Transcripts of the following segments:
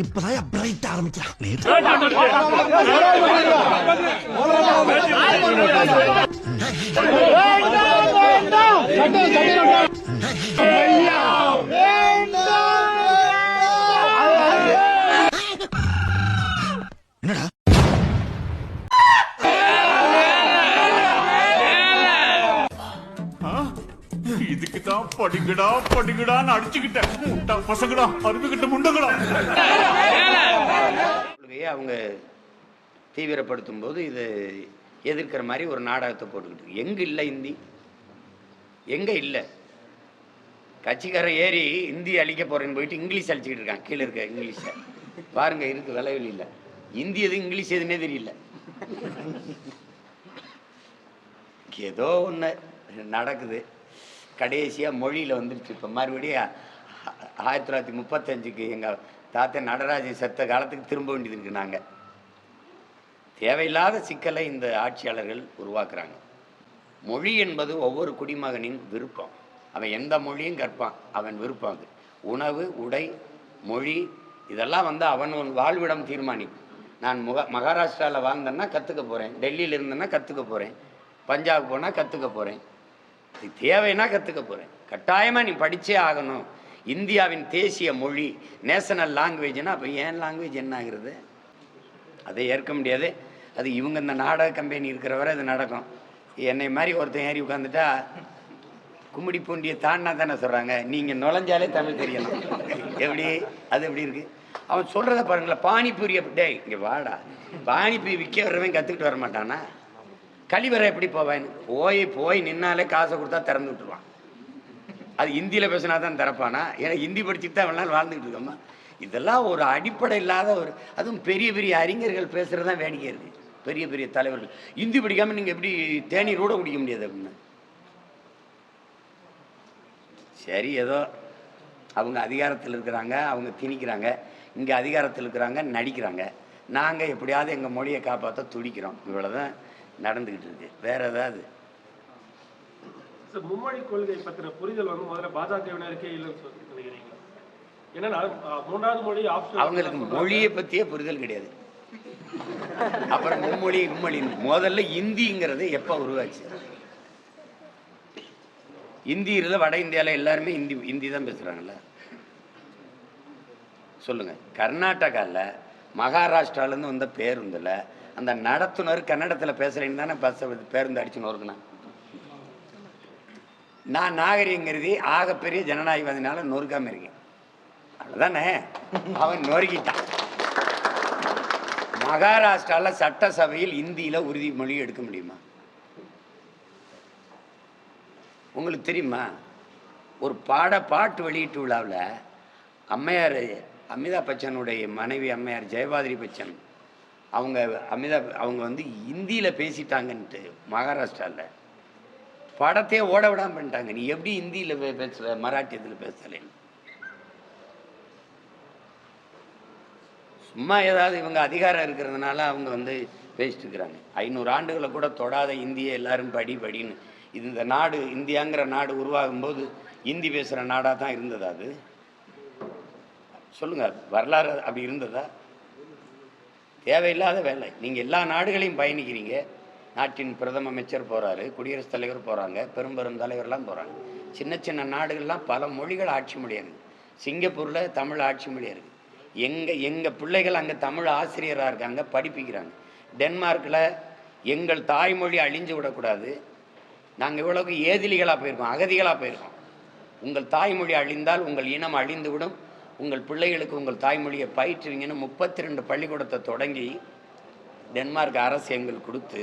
இப்பதான் பிரைட் ஆரம்பிக்கிறான் படிங்கடா படிங்கடான்னு அடிச்சுக்கிட்டேன். முட்டா பசங்கடா அருமைக்கிட்ட முண்டங்கடா. அவங்க தீவிரப்படுத்தும் போது இது எதிர்க்கிற மாதிரி ஒரு நாடகத்தை போட்டுக்கிட்டு எங்க இல்லை இந்தி? எங்க இல்லை? கட்சிக்காரன் ஏறி இந்தி அழிக்க போறேன்னு போயிட்டு இங்கிலீஷ் அழிச்சுக்கிட்டு இருக்கான். கீழே இருக்க இங்கிலீஷை. பாருங்க இருக்கு விளைவில் இல்லை இந்தி எது இங்கிலீஷ் எதுன்னே தெரியல. ஏதோ ஒன்று நடக்குது. கடைசியாக மொழியில் வந்துடுச்சு இப்போ மறுபடியும் ஆயிரத்தி தொள்ளாயிரத்தி முப்பத்தஞ்சுக்கு எங்கள் தாத்தா நடராஜன் செத்த காலத்துக்கு திரும்ப வேண்டியது இருக்கு நாங்கள் தேவையில்லாத சிக்கலை இந்த ஆட்சியாளர்கள் உருவாக்குறாங்க. மொழி என்பது ஒவ்வொரு குடிமகனின் விருப்பம். அவன் எந்த மொழியும் கற்பான். அவன் விருப்பம் அது. உணவு உடை மொழி இதெல்லாம் வந்து அவன் வாழ்விடம் தீர்மானிக்கும். நான் முக மகாராஷ்டிராவில் வாழ்ந்தேன்னா கற்றுக்க போகிறேன் டெல்லியில் இருந்தேன்னா கற்றுக்க போகிறேன் பஞ்சாப் போனால் கற்றுக்க போகிறேன் அது தேவைன்னா கற்றுக்க போகிறேன் கட்டாயமாக நீ படித்தே ஆகணும். இந்தியாவின் தேசிய மொழி நேஷனல் லாங்குவேஜ்னா அப்போ ஏன் லாங்குவேஜ் என்ன ஆகுறது? அதை ஏற்க முடியாது. அது இவங்க இந்த நாடக கம்பெனி இருக்கிற வரை அது நடக்கும். என்னை மாதிரி ஒருத்தன் ஏறி உட்காந்துட்டா கும்மிடி பூண்டியை தாண்டினா தானே சொல்கிறாங்க நீங்கள் நுழைஞ்சாலே தமிழ் தெரியணும். எப்படி? அது எப்படி இருக்குது அவன் சொல்கிறத பாருங்களேன். பானிபூரி அப்படி இங்கே வாடா. பானிபூரி விற்க வர்றவன் கற்றுக்கிட்டு வர மாட்டானா? கழிவறை எப்படி போவேன்னு போய் போய் நின்னாலே காசை கொடுத்தா திறந்து விட்டுருவான். அது ஹிந்தியில் பேசினா தான் திறப்பானா? ஏன்னா ஹிந்தி படிச்சுட்டு தான் அவனால் வாழ்ந்துக்கிட்டு இருக்கோமா? இதெல்லாம் ஒரு அடிப்படை இல்லாத ஒரு அதுவும் பெரிய பெரிய அறிஞர்கள் பேசுகிறது தான் வேடிக்கை இருக்குது பெரிய பெரிய தலைவர்கள். ஹிந்தி படிக்காமல் நீங்கள் எப்படி தேநீர் கூட குடிக்க முடியாது அப்படின்னு. சரி ஏதோ அவங்க அதிகாரத்தில் இருக்கிறாங்க அவங்க திணிக்கிறாங்க. இங்கே அதிகாரத்தில் இருக்கிறாங்க நடிக்கிறாங்க. நாங்கள் எப்படியாவது எங்கள் மொழியை காப்பாற்ற துடிக்கிறோம். இவ்வளோதான் நடந்துக்கிட்டு இருக்கு. வேற ஏதாவது? மும்மொழி கொள்கை பத்தின புரிதல் வந்து முதல்ல பாஜகவினருக்கே இல்லைன்னு சொல்லி நினைக்கிறீங்களா? ஏன்னா மூன்றாவது மொழி அவங்களுக்கு மொழியை பற்றியே புரிதல் கிடையாது. அப்புறம் மும்மொழி மும்மொழி முதல்ல இந்திங்கிறது எப்போ உருவாச்சு? இந்தியில் வட இந்தியாவில் எல்லாருமே இந்தி இந்தி தான் பேசுகிறாங்கல்ல சொல்லுங்க. கர்நாடகாவில் மகாராஷ்டிராலேருந்து வந்த பேருந்தில் அந்த நடத்துனர் கன்னடத்தில் பேசுகிறேன்னு தானே பஸ் பேருந்து அடிச்சுன்னு நொறுக்குனான் நான் நாகரிகங்கிறது ஆகப்பெரிய ஜனநாயகவாதினால நொறுக்காமல் இருக்கேன். அவ்வளோதானே அவன் நொறுக்கிட்டான். மகாராஷ்டிராவில் சட்டசபையில் இந்தியில் உறுதிமொழி எடுக்க முடியுமா? உங்களுக்கு தெரியுமா? ஒரு பாட பாட்டு வெளியீட்டு விழாவில் அம்மையார் அமிதாப் பச்சனுடைய மனைவி அம்மையார் ஜெயபாதிரி பச்சன் அவங்க அமிதாப் அவங்க வந்து ஹிந்தியில் பேசிட்டாங்கன்ட்டு மகாராஷ்டிராவில் படத்தையே ஓட விடாமல் பண்ணிட்டாங்க. நீ எப்படி ஹிந்தியில் பேசுகிற மராட்டியத்தில் பேசலைன்னு சும்மா ஏதாவது இவங்க அதிகாரம் இருக்கிறதுனால அவங்க வந்து பேசிட்டு இருக்கிறாங்க ஐநூறு ஆண்டுகளை கூட தொடாத இந்திய எல்லாரும் படி படின்னு. இது இந்த நாடு இந்தியாங்கிற நாடு உருவாகும் போது இந்தி பேசுகிற நாடாக தான் இருந்ததா அது? சொல்லுங்க வரலாறு அப்படி இருந்ததா? தேவையில்லாத வேலை. நீங்கள் எல்லா நாடுகளையும் பயணிக்கிறீங்க. நாட்டின் பிரதம அமைச்சர் போகிறாரு குடியரசுத் தலைவர் போகிறாங்க பெரும் பெரும் தலைவர்லாம் போகிறாங்க சின்ன சின்ன நாடுகள்லாம் பல மொழிகள் ஆட்சி மொழியாக இருக்குது சிங்கப்பூரில் தமிழ் ஆட்சி மொழியாக இருக்குது எங்கள் எங்கள் பிள்ளைகள் அங்கே தமிழ் ஆசிரியராக இருக்காங்க படிப்பிக்கிறாங்க. டென்மார்க்கில் எங்கள் தாய்மொழி அழிஞ்சு விடக்கூடாது. நாங்கள் இவ்வளவுக்கு ஏதிலிகளாக போயிருக்கோம் அகதிகளாக போயிருக்கோம். உங்கள் தாய்மொழி அழிந்தால் உங்கள் இனம் அழிந்து விடும் உங்கள் பிள்ளைகளுக்கு உங்கள் தாய்மொழியை பயிற்றுவீங்கன்னு முப்பத்தி ரெண்டு பள்ளிக்கூடத்தை தொடங்கி டென்மார்க் அரசு எங்களுக்கு கொடுத்து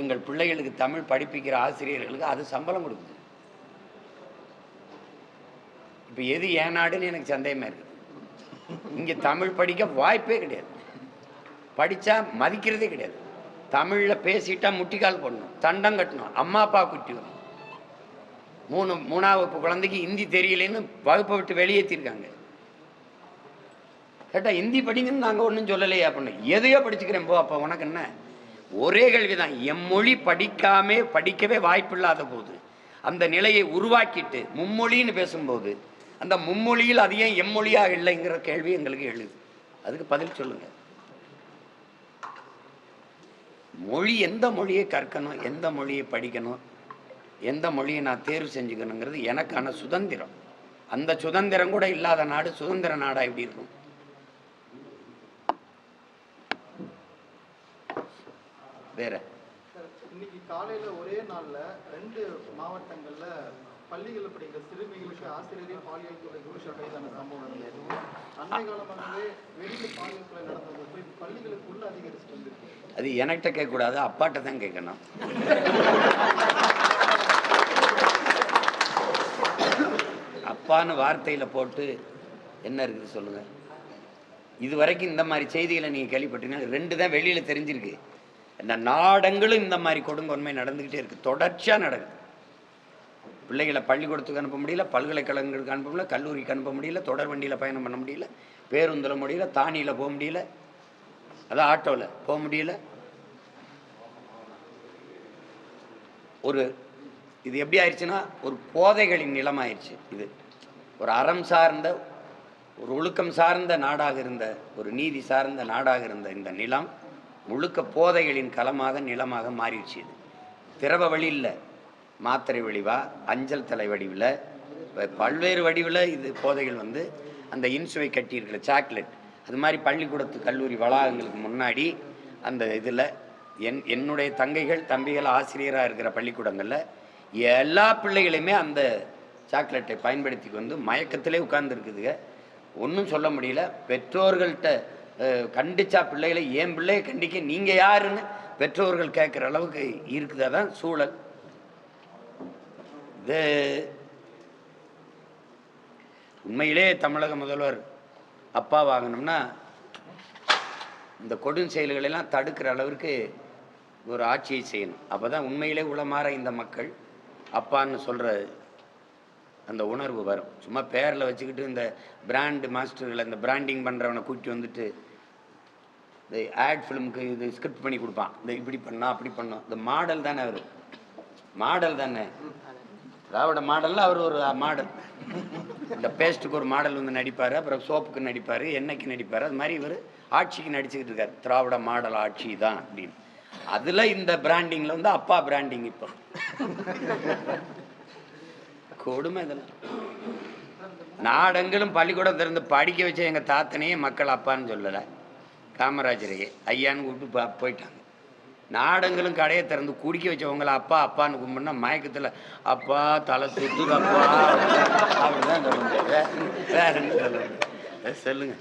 எங்கள் பிள்ளைகளுக்கு தமிழ் படிப்பிக்கிற ஆசிரியர்களுக்கு அது சம்பளம் கொடுக்குது. இப்போ எது ஏன் நாடுன்னு எனக்கு சந்தேகமாக இருக்குது இங்கே தமிழ் படிக்க வாய்ப்பே கிடையாது. படித்தா மதிக்கிறதே கிடையாது. தமிழில் பேசிட்டா முட்டிக்கால் போடணும் தண்டம் கட்டணும் அம்மா அப்பா குட்டி வரும். மூணு மூணாவது குழந்தைக்கு ஹிந்தி தெரியலேன்னு வகுப்பை விட்டு வெளியேற்றிருக்காங்க கேட்டால் ஹிந்தி படிங்கன்னு நாங்கள் ஒன்றும் சொல்லலையே அப்படின்னு. எதையோ படிச்சுக்கிறேன் போ அப்போ உனக்கு என்ன? ஒரே கேள்வி தான் எம் மொழி படிக்காமே படிக்கவே வாய்ப்பில்லாத போது அந்த நிலையை உருவாக்கிட்டு மும்மொழின்னு பேசும்போது அந்த மும்மொழியில் அது ஏன் எம்மொழியாக இல்லைங்கிற கேள்வி எங்களுக்கு எழுது. அதுக்கு பதில் சொல்லுங்க. மொழி எந்த மொழியை கற்கணும் எந்த மொழியை படிக்கணும் எந்த மொழியை நான் தேர்வு செஞ்சுக்கணுங்கிறது எனக்கான சுதந்திரம். அந்த சுதந்திரம் கூட இல்லாத நாடு சுதந்திர நாடாக எப்படி இருக்கும்? வேற. இன்னைக்கு காலையில ஒரே நாள்ல ரெண்டு மாவட்டங்கள்ல பள்ளிகள் படிக்கிற சிறுமிகளுக்கு ஆசிரியரே பாலியல் தொலை புருஷ கைதான சம்பவம் நடந்தது. அண்மை காலமாகவே வெளியில பாலியல் கொலை நடந்தது பள்ளிகளுக்குள்ள அதிகரிச்சுட்டு வந்திருக்கு. அது என்கிட்ட கேட்கக்கூடாது அப்பாட்ட தான் கேட்கணும். அப்பான்னு வார்த்தையில் போட்டு என்ன இருக்குது சொல்லுங்க. இது வரைக்கும் இந்த மாதிரி செய்திகளை நீங்கள் கேள்விப்பட்டீங்கன்னா ரெண்டு தான் வெளியில் தெரிஞ்சிருக்கு. இந்த நாடங்களும் இந்த மாதிரி கொடுங்கொன்மை நடந்துக்கிட்டே இருக்குது தொடர்ச்சியாக நடக்குது. பிள்ளைகளை பள்ளிக்கூடத்துக்கு அனுப்ப முடியல பல்கலைக்கழகங்களுக்கு அனுப்ப முடியல கல்லூரிக்கு அனுப்ப முடியல தொடர் வண்டியில் பயணம் பண்ண முடியல பேருந்தில் முடியல தானியில் போக முடியல அதான் ஆட்டோவில் போக முடியல. ஒரு இது எப்படி ஆயிடுச்சுன்னா ஒரு போதைகளின் நிலம் ஆயிடுச்சு இது. ஒரு அறம் சார்ந்த ஒரு ஒழுக்கம் சார்ந்த நாடாக இருந்த ஒரு நீதி சார்ந்த நாடாக இருந்த இந்த நிலம் முழுக்க போதைகளின் களமாக நிலமாக மாறிடுச்சு இது. திரவ வழி இல்லை. மாத்திரை வடிவா அஞ்சல் தலை வடிவில் பல்வேறு வடிவில் இது போதைகள் வந்து அந்த இன்சுவை கட்டியிருக்கிற சாக்லேட். அது மாதிரி பள்ளிக்கூடத்து கல்லூரி வளாகங்களுக்கு முன்னாடி அந்த இதில் என் என்னுடைய தங்கைகள் தம்பிகள் ஆசிரியராக இருக்கிற பள்ளிக்கூடங்களில் எல்லா பிள்ளைகளையுமே அந்த சாக்லேட்டை பயன்படுத்தி வந்து மயக்கத்திலே உட்கார்ந்துருக்குதுங்க. ஒன்றும் சொல்ல முடியல. பெற்றோர்கள்ட்ட கண்டிச்சா பிள்ளைகளை என் பிள்ளையை கண்டிக்க? நீங்கள் யாருன்னு? பெற்றோர்கள் கேட்குற அளவுக்கு இருக்குதா தான் சூழல். இது உண்மையிலே தமிழக முதல்வர் அப்பா வாங்கினோம்னா இந்த கொடும் செயல்களெல்லாம் தடுக்கிற அளவிற்கு ஒரு ஆட்சியை செய்யணும். அப்போ தான் உண்மையிலே உளமாற இந்த மக்கள் அப்பான்னு சொல்கிற அந்த உணர்வு வரும். சும்மா பேரில் வச்சுக்கிட்டு இந்த பிராண்டு மாஸ்டர்களை இந்த பிராண்டிங் பண்ணுறவனை கூட்டி வந்துட்டு இந்த ஆட் ஃபிலிமுக்கு இது ஸ்கிரிப்ட் பண்ணி கொடுப்பான். இந்த இப்படி பண்ணா அப்படி பண்ணோம் இந்த மாடல் தானே அவர். மாடல் தானே. திராவிட மாடலில் அவர் ஒரு மாடல் இந்த பேஸ்ட்டுக்கு ஒரு மாடல் வந்து நடிப்பார் அப்புறம் சோப்புக்கு நடிப்பார் எண்ணெய்க்கு நடிப்பார். அது மாதிரி இவர் ஆட்சிக்கு நடிச்சுக்கிட்டு இருக்கார். திராவிட மாடல் ஆட்சி தான் அப்படின்னு. அதில் இந்த பிராண்டிங்கில் வந்து அப்பா பிராண்டிங் இப்போ. கொடுமை இதெல்லாம். நாடெங்கிலும் பள்ளிக்கூடம் திறந்து படிக்க வச்ச எங்கள் தாத்தனையே மக்கள் அப்பான்னு சொல்லலை. காமராஜரையே. ஐயான்னு கூப்பிட்டு பா- போயிட்டாங்க. நாடங்களும் கடையை திறந்து குடிக்க வச்சவங்கள அப்பா அப்பான்னு கும்பிட்னா மயக்கத்தில் அப்பா தலை சுத்து அப்பா. அப்படிதான் சொல்ல வேற என்ன சொல்லுங்கள் முடியாது சொல்லுங்க.